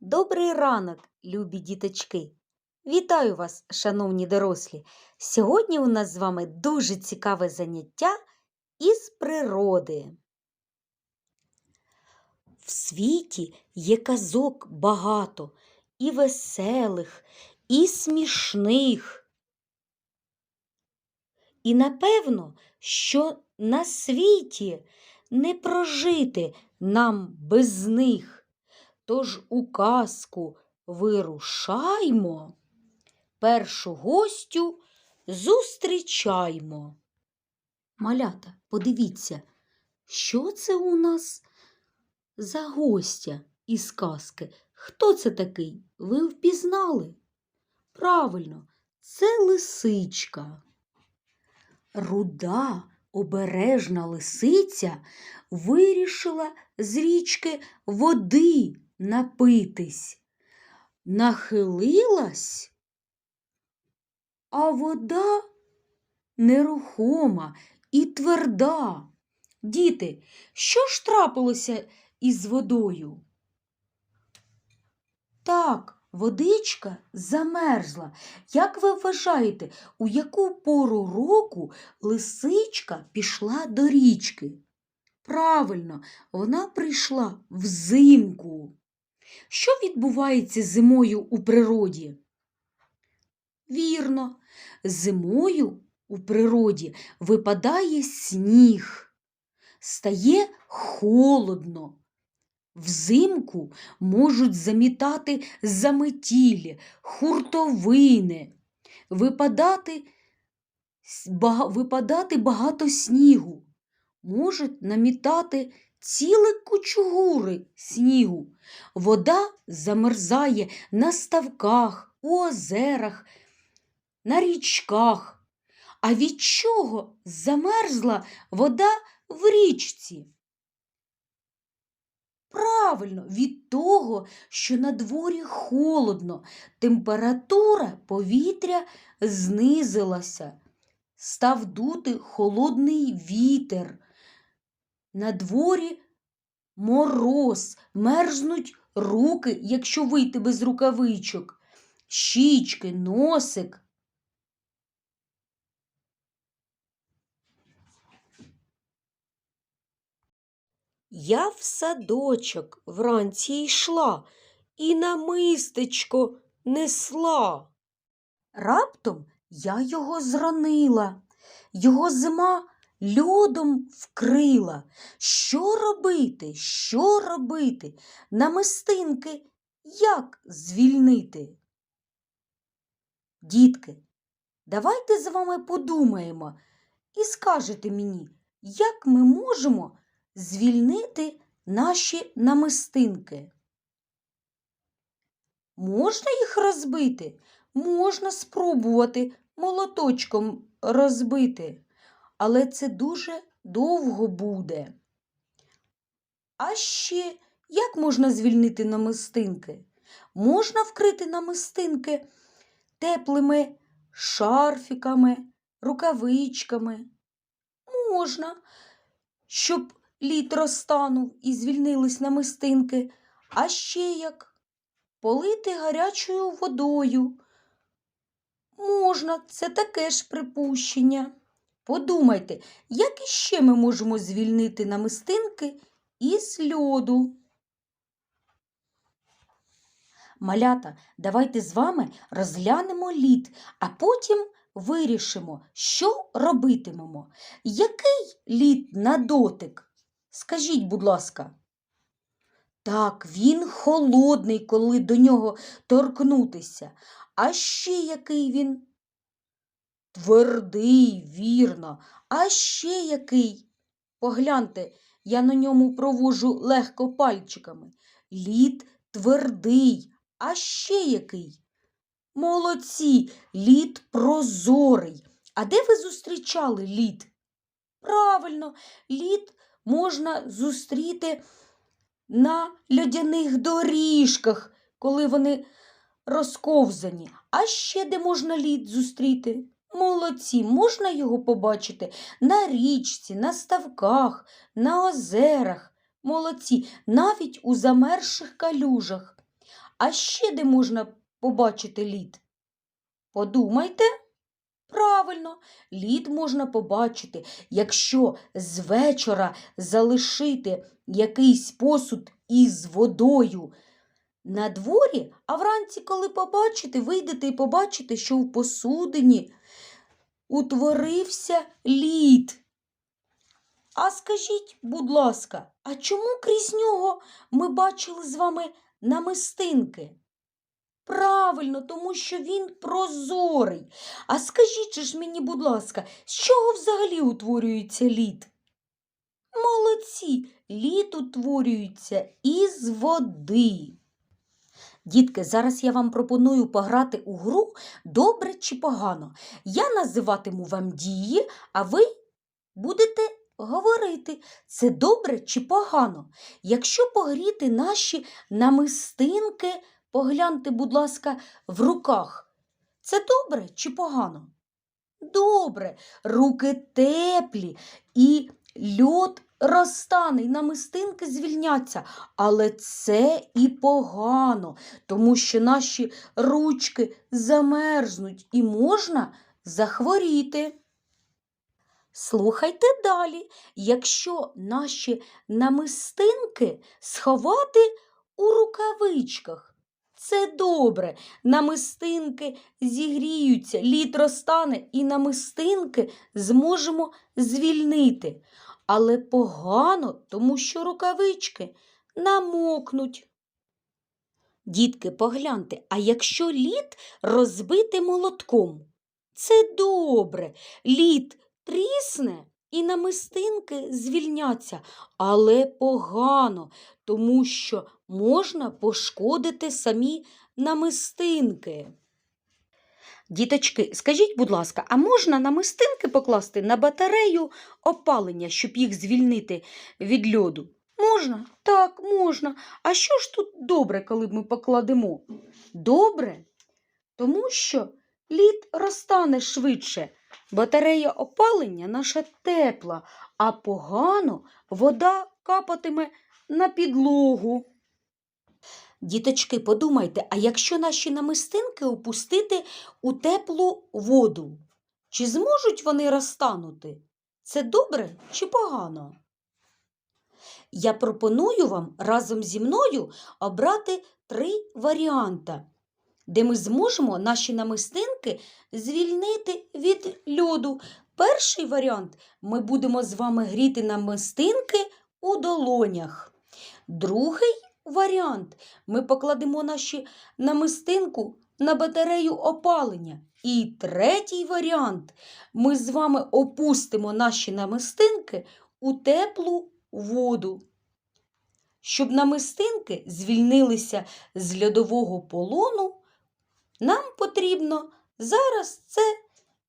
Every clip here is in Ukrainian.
Добрий ранок, любі діточки! Вітаю вас, шановні дорослі! Сьогодні у нас з вами дуже цікаве заняття із природи. В світі є казок багато і веселих, і смішних. І напевно, що на світі не прожити нам без них. Тож у казку вирушаймо, першу гостю зустрічаймо. Малята, подивіться, що це у нас за гостя із казки? Хто це такий? Ви впізнали? Правильно, це лисичка. Руда обережна лисиця вирішила з річки води напитись. Нахилилась, а вода нерухома і тверда. Діти, що ж трапилося із водою? Так, водичка замерзла. Як ви вважаєте, у яку пору року лисичка пішла до річки? Правильно, вона прийшла взимку. Що відбувається зимою у природі? Вірно, зимою у природі випадає сніг, стає холодно. Взимку можуть замітати заметілі, хуртовини, випадати, випадати багато снігу, можуть намітати ціле кучугури снігу. Вода замерзає на ставках, у озерах, на річках. А від чого замерзла вода в річці? Правильно, від того, що на дворі холодно, температура повітря знизилася, став дути холодний вітер. На дворі мороз, мерзнуть руки, якщо вийти без рукавичок, щічки, носик. Я в садочок вранці йшла і намистечко несла. Раптом я його зранила, його зима льодом вкрила. Що робити? Що робити? Намистинки як звільнити? Дітки, давайте з вами подумаємо і скажете мені, як ми можемо звільнити наші намистинки. Можна їх розбити? Можна спробувати молоточком розбити, але це дуже довго буде. А ще як можна звільнити намистинки? Можна вкрити намистинки теплими шарфіками, рукавичками. Можна, щоб лід розтанув і звільнились намистинки, а ще як полити гарячою водою. Можна, це таке ж припущення. Подумайте, як іще ми можемо звільнити намистинки із льоду. Малята, давайте з вами розглянемо лід, а потім вирішимо, що робитимемо. Який лід на дотик? Скажіть, будь ласка. Так, він холодний, коли до нього торкнутися. А ще який він? Твердий, вірно. А ще який? Погляньте, я на ньому провожу легко пальчиками. Лід твердий, а ще який? Молодці, лід прозорий. А де ви зустрічали лід? Правильно, лід можна зустріти на льодяних доріжках, коли вони розковзані. А ще де можна лід зустріти? Молодці, можна його побачити на річці, на ставках, на озерах. Молодці, навіть у замерзших калюжах. А ще де можна побачити лід? Подумайте. Правильно, лід можна побачити, якщо з вечора залишити якийсь посуд із водою на дворі, а вранці, коли побачите, вийдете і побачите, що в посудині утворився лід. А скажіть, будь ласка, а чому крізь нього ми бачили з вами намистинки? Правильно, тому що він прозорий. А скажіть же ж мені, будь ласка, з чого взагалі утворюється лід? Молодці, лід утворюється із води. Дітки, зараз я вам пропоную пограти у гру добре чи погано. Я називатиму вам дії, а ви будете говорити, це добре чи погано. Якщо погріти наші намистинки, погляньте, будь ласка, в руках. Це добре чи погано? Добре, руки теплі і льод розтане, і намистинки звільняться. Але це і погано, тому що наші ручки замерзнуть і можна захворіти. Слухайте далі, якщо наші намистинки сховати у рукавичках. Це добре. Намистинки зігріються, лід розтане, і намистинки зможемо звільнити. Але погано, тому що рукавички намокнуть. Дітки, погляньте, а якщо лід розбити молотком? Це добре. Лід трісне і намистинки звільняться, але погано, тому що можна пошкодити самі намистинки. Діточки, скажіть, будь ласка, а можна намистинки покласти на батарею опалення, щоб їх звільнити від льоду? Можна? Так, можна. А що ж тут добре, коли ми покладемо? Добре, тому що лід розтане швидше. Батарея опалення наша тепла, а погано вода капатиме на підлогу. Діточки, подумайте, а якщо наші намистинки опустити у теплу воду, чи зможуть вони розтанути? Це добре чи погано? Я пропоную вам разом зі мною обрати три варіанти, де ми зможемо наші намистинки звільнити від льоду. Перший варіант ми будемо з вами гріти намистинки у долонях. Другий варіант ми покладемо наші намистинку на батарею опалення. І третій варіант ми з вами опустимо наші намистинки у теплу воду. Щоб намистинки звільнилися з льодового полону, нам потрібно зараз це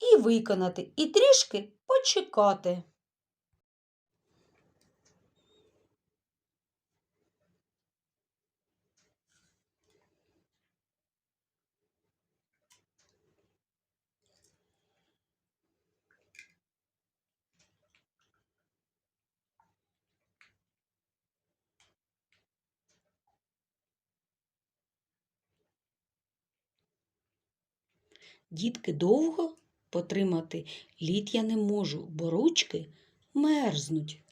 і виконати, і трішки почекати. Дітки довго потримати лід я не можу, бо ручки мерзнуть.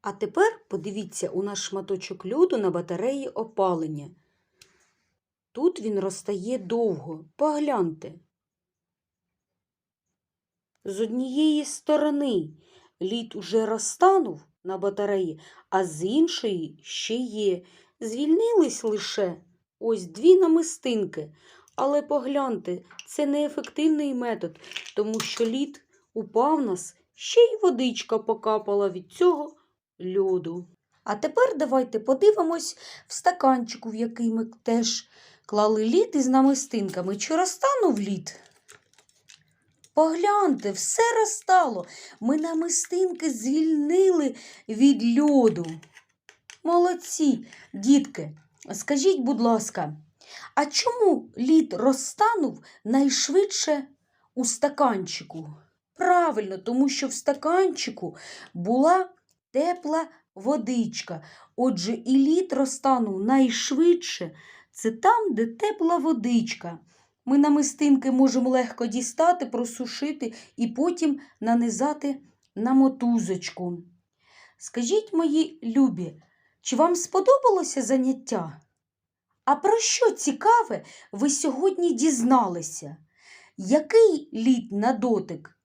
А тепер подивіться у наш шматочок льоду на батареї опалення. Тут він розтає довго. Погляньте. З однієї сторони лід уже розтанув на батареї, а з іншої ще є. Звільнились лише ось дві намистинки. Але погляньте, це неефективний метод, тому що лід упав нас, ще й водичка покапала від цього льоду. А тепер давайте подивимось в стаканчику, в який ми теж клали лід із намистинками. Чи розтанув лід? Погляньте, все розтало. Ми намистинки звільнили від льоду. Молодці, дітки, скажіть, будь ласка, а чому лід розтанув найшвидше у стаканчику? Правильно, тому що в стаканчику була тепла водичка. Отже, і лід розтанув найшвидше. Це там, де тепла водичка. Ми намистинки можемо легко дістати, просушити і потім нанизати на мотузочку. Скажіть, мої любі, чи вам сподобалося заняття? А про що цікаве ви сьогодні дізналися? Який лід на дотик?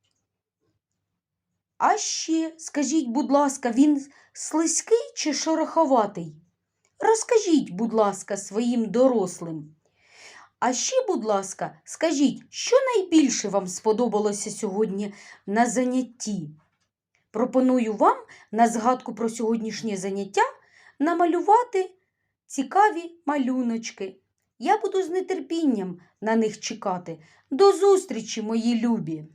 А ще, скажіть, будь ласка, він слизький чи шороховатий? Розкажіть, будь ласка, своїм дорослим. А ще, будь ласка, скажіть, що найбільше вам сподобалося сьогодні на занятті? Пропоную вам на згадку про сьогоднішнє заняття намалювати цікаві малюночки. Я буду з нетерпінням на них чекати. До зустрічі, мої любі!